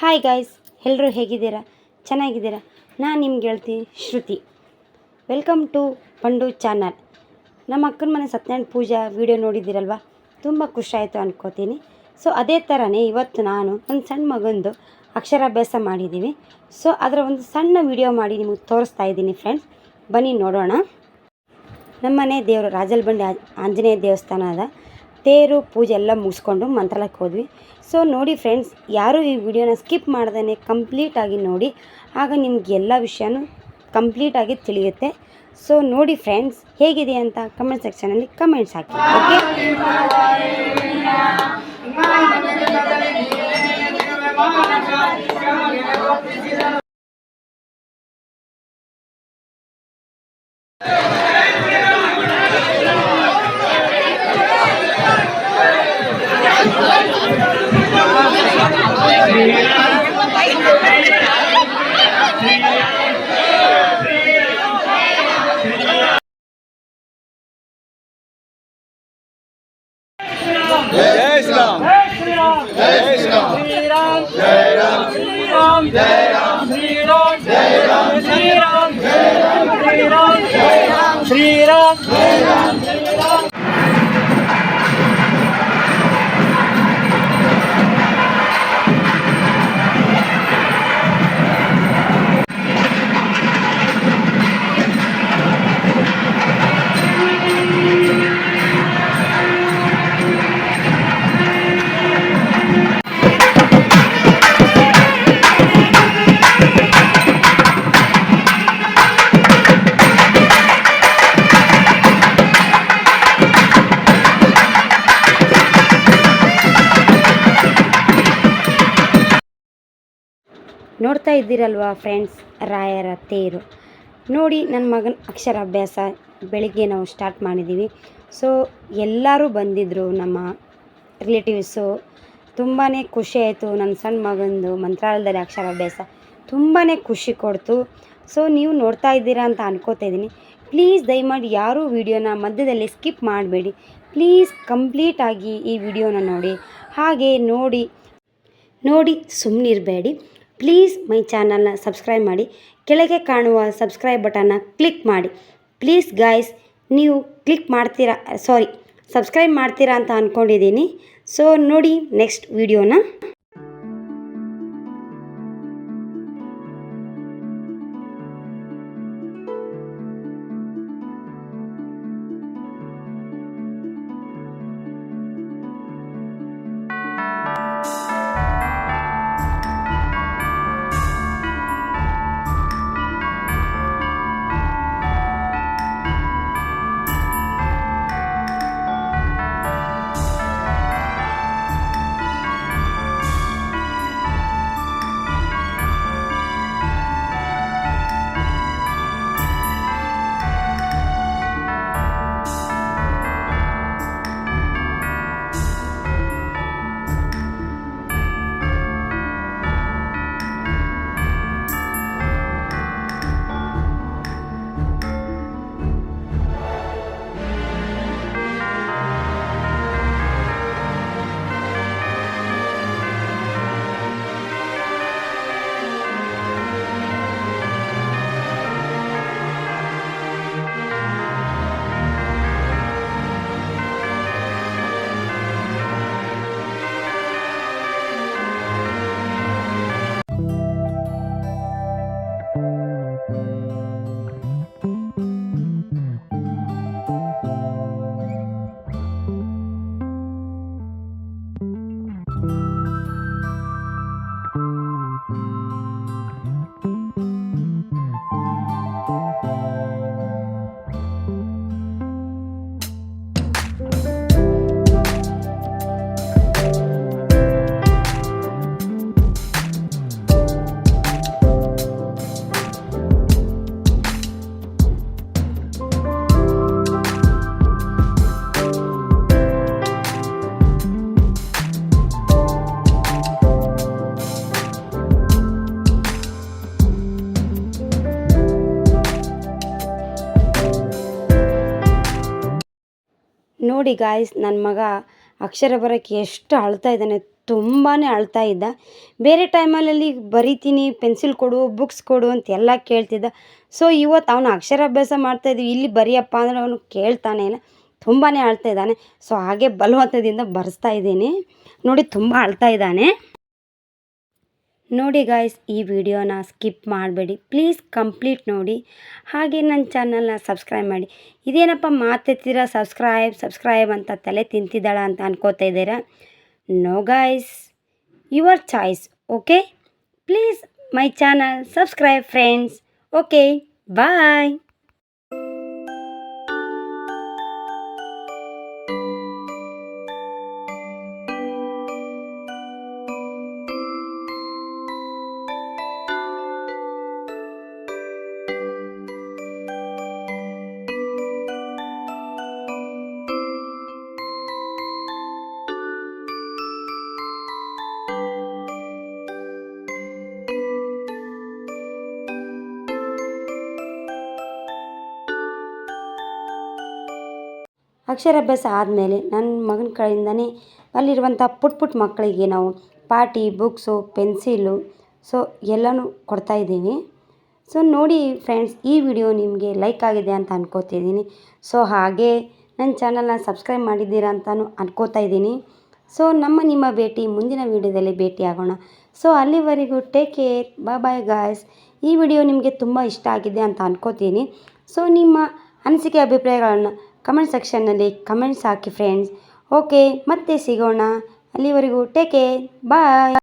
Hi guys ಎಲ್ಲರೂ ಹೇಗಿದ್ದೀರಾ? ಚೆನ್ನಾಗಿದ್ದೀರಾ? ನಾನು ನಿಮ್ಗೆ ಹೇಳ್ತೀನಿ Shruti. Welcome to Pandu channel ನಮ್ಮ ಅಕ್ಕನ ಮನೆ ಸತ್ಯನಾರಾಯಣ ಪೂಜಾ ವಿಡಿಯೋ ನೋಡಿದ್ದೀರಲ್ವ? ತುಂಬ ಖುಷಿಯಾಯಿತು ಅನ್ಕೋತೀನಿ. ಸೊ ಅದೇ ಥರನೇ ಇವತ್ತು ನಾನು ಒಂದು ಸಣ್ಣ ಮಗಂದು ಅಕ್ಷರಾಭ್ಯಾಸ ಮಾಡಿದ್ದೀನಿ ಸೊ ಅದರ ಒಂದು ಸಣ್ಣ ವಿಡಿಯೋ ಮಾಡಿ ನಿಮಗೆ ತೋರಿಸ್ತಾ ಇದ್ದೀನಿ ಫ್ರೆಂಡ್ಸ್ ಬನ್ನಿ ನೋಡೋಣ. ನಮ್ಮನೆ ದೇವರು ರಾಜಲ್ಬಂಡಿ ಆಂಜನೇಯ ದೇವಸ್ಥಾನ ಅದ. ತೇರು ಪೂಜೆ ಎಲ್ಲ ಮುಗಿಸ್ಕೊಂಡು ಮಂತ್ರಾಲಯಕ್ಕೆ ಹೋದ್ವಿ. ಸೊ ನೋಡಿ ಫ್ರೆಂಡ್ಸ್ ಯಾರೂ ಈ ವಿಡಿಯೋನ ಸ್ಕಿಪ್ ಮಾಡ್ದೇ ಕಂಪ್ಲೀಟಾಗಿ ನೋಡಿ. ಆಗ ನಿಮ್ಗೆ ಎಲ್ಲ ವಿಷಯನೂ ಕಂಪ್ಲೀಟಾಗಿ ತಿಳಿಯುತ್ತೆ. ಸೊ ನೋಡಿ ಫ್ರೆಂಡ್ಸ್ ಹೇಗಿದೆ ಅಂತ ಕಮೆಂಟ್ ಸೆಕ್ಷನಲ್ಲಿ ಕಮೆಂಟ್ಸ್ ಹಾಕಿ ಓಕೆ Vegan. Vegan. ನೋಡ್ತಾ ಇದ್ದೀರಲ್ವ ಫ್ರೆಂಡ್ಸ್? ರಾಯರ ತೇರು. ನೋಡಿ ನನ್ನ ಮಗನ ಅಕ್ಷರಾಭ್ಯಾಸ ಬೆಳಿಗ್ಗೆ ನಾವು ಸ್ಟಾರ್ಟ್ ಮಾಡಿದ್ದೀವಿ ಸೊ, ಎಲ್ಲರೂ ಬಂದಿದ್ದರು ನಮ್ಮ ರಿಲೇಟಿವ್ಸು. ತುಂಬಾ ಖುಷಿ ಆಯಿತು ನನ್ನ ಸಣ್ಣ ಮಗಂದು ಮಂತ್ರಾಲಯದಲ್ಲಿ ಅಕ್ಷರಾಭ್ಯಾಸ. ತುಂಬಾ ಖುಷಿ ಕೊಡ್ತು. ಸೊ, ನೀವು ನೋಡ್ತಾ ಇದ್ದೀರಾ ಅಂತ ಅನ್ಕೋತಾ ಇದ್ದೀನಿ. ಪ್ಲೀಸ್ ದಯಮಾಡಿ ಯಾರೂ ವಿಡಿಯೋನ ಮಧ್ಯದಲ್ಲಿ ಸ್ಕಿಪ್ ಮಾಡಬೇಡಿ. ಪ್ಲೀಸ್ ಕಂಪ್ಲೀಟಾಗಿ ಈ ವಿಡಿಯೋನ ನೋಡಿ. ಹಾಗೆ ನೋಡಿ ನೋಡಿ ಸುಮ್ಮನಿರಬೇಡಿ ಪ್ಲೀಸ್ ಮೈ ಚಾನಲ್ನ ಸಬ್ಸ್ಕ್ರೈಬ್ ಮಾಡಿ, ಕೆಳಗೆ ಕಾಣುವ ಸಬ್ಸ್ಕ್ರೈಬ್ ಬಟನ್ನ ಕ್ಲಿಕ್ ಮಾಡಿ. ಪ್ಲೀಸ್ ಗಾಯ್ಸ್, ನೀವು ಕ್ಲಿಕ್ ಮಾಡ್ತೀರಾ, ಸಾರಿ, ಸಬ್ಸ್ಕ್ರೈಬ್ ಮಾಡ್ತೀರಾ ಅಂತ ಅಂದ್ಕೊಂಡಿದ್ದೀನಿ ಸೊ, ನೋಡಿ, ನೆಕ್ಸ್ಟ್ ವಿಡಿಯೋನ. ನೋಡಿ ಗಾಯ್ಸ್ ನನ್ನ ಮಗ ಅಕ್ಷರ ಬರೋಕ್ಕೆ ಎಷ್ಟು ಅಳ್ತಾ ಇದ್ದಾನೆ ತುಂಬಾ ಅಳ್ತಾ ಇದ್ದ. ಬೇರೆ ಟೈಮಲ್ಲಿ ಬರಿತೀನಿ ಪೆನ್ಸಿಲ್ ಕೊಡು ಬುಕ್ಸ್ ಕೊಡು ಅಂತ ಎಲ್ಲ ಕೇಳ್ತಿದ್ದ. ಸೊ ಇವತ್ತು ಅವನು ಅಕ್ಷರಾಭ್ಯಾಸ ಮಾಡ್ತಾಯಿದ್ವಿ ಇಲ್ಲಿ ಬರೆಯಪ್ಪ ಅಂದರೆ ಅವನು ಕೇಳ್ತಾನೆ ತುಂಬಾ ಅಳ್ತಾ ಇದ್ದಾನೆ. ಸೊ ಹಾಗೆ ಬಲವಂತದಿಂದ ಬರೆಸ್ತಾ ಇದ್ದೀನಿ. ನೋಡಿ, ತುಂಬ ಅಳ್ತಾ ಇದ್ದಾನೆ. ನೋಡಿ ಗಾಯ್ಸ್ ಈ ವಿಡಿಯೋನ ಸ್ಕಿಪ್ ಮಾಡಬೇಡಿ. ಪ್ಲೀಸ್ ಕಂಪ್ಲೀಟ್ ನೋಡಿ. ಹಾಗೆ ನನ್ನ ಚಾನಲ್ನ ಸಬ್ಸ್ಕ್ರೈಬ್ ಮಾಡಿ. ಇದೇನಪ್ಪ ಮಾತೆತ್ತೀರ ಸಬ್ಸ್ಕ್ರೈಬ್ ಸಬ್ಸ್ಕ್ರೈಬ್ ಅಂತ ತಲೆ ತಿಂತಿದ್ದಾಳ ಅಂತ ಅನ್ಕೋತಾ ಇದ್ದೀರಾ? No guys your choice okay please my channel subscribe friends okay bye ಅಕ್ಷರಾಭ್ಯಾಸ ಆದಮೇಲೆ ನನ್ನ ಮಗನ ಕಡೆಯಿಂದನೇ ಅಲ್ಲಿರುವಂಥ ಪುಟ್ಟ ಪುಟ್ಟ ಮಕ್ಕಳಿಗೆ ನಾವು ಪಾಟಿ ಬುಕ್ಸು, ಪೆನ್ಸಿಲು, ಸೊ ಎಲ್ಲನೂ ಕೊಡ್ತಾಯಿದ್ದೀವಿ ಸೊ ನೋಡಿ ಫ್ರೆಂಡ್ಸ್, ಈ ವಿಡಿಯೋ ನಿಮಗೆ ಲೈಕ್ ಆಗಿದೆ ಅಂತ ಅನ್ಕೋತಿದ್ದೀನಿ. ಸೊ ಹಾಗೆ ನನ್ನ ಚಾನಲ್ನ ಸಬ್ಸ್ಕ್ರೈಬ್ ಮಾಡಿದ್ದೀರಾ ಅಂತಲೂ ಅನ್ಕೋತಾ ಇದ್ದೀನಿ. ಸೊ ನಮ್ಮ ನಿಮ್ಮ ಭೇಟಿ ಮುಂದಿನ ವಿಡಿಯೋದಲ್ಲಿ ಭೇಟಿ ಆಗೋಣ ಸೊ ಅಲ್ಲಿವರೆಗೂ take care bye bye guys ಈ ವಿಡಿಯೋ ನಿಮಗೆ ತುಂಬ ಇಷ್ಟ ಆಗಿದೆ ಅಂತ ಅನ್ಕೋತೀನಿ. ಸೊ ನಿಮ್ಮ ಅನಿಸಿಕೆ, ಅಭಿಪ್ರಾಯಗಳನ್ನು ಕಮೆಂಟ್ ಸೆಕ್ಷನ್ನಲ್ಲಿ ಕಮೆಂಟ್ಸ್ ಹಾಕಿ ಫ್ರೆಂಡ್ಸ್ ಓಕೆ ಮತ್ತೆ ಸಿಗೋಣ. ಅಲ್ಲಿವರೆಗೂ ಟೇಕ್ ಕೇರ್ ಬಾಯ್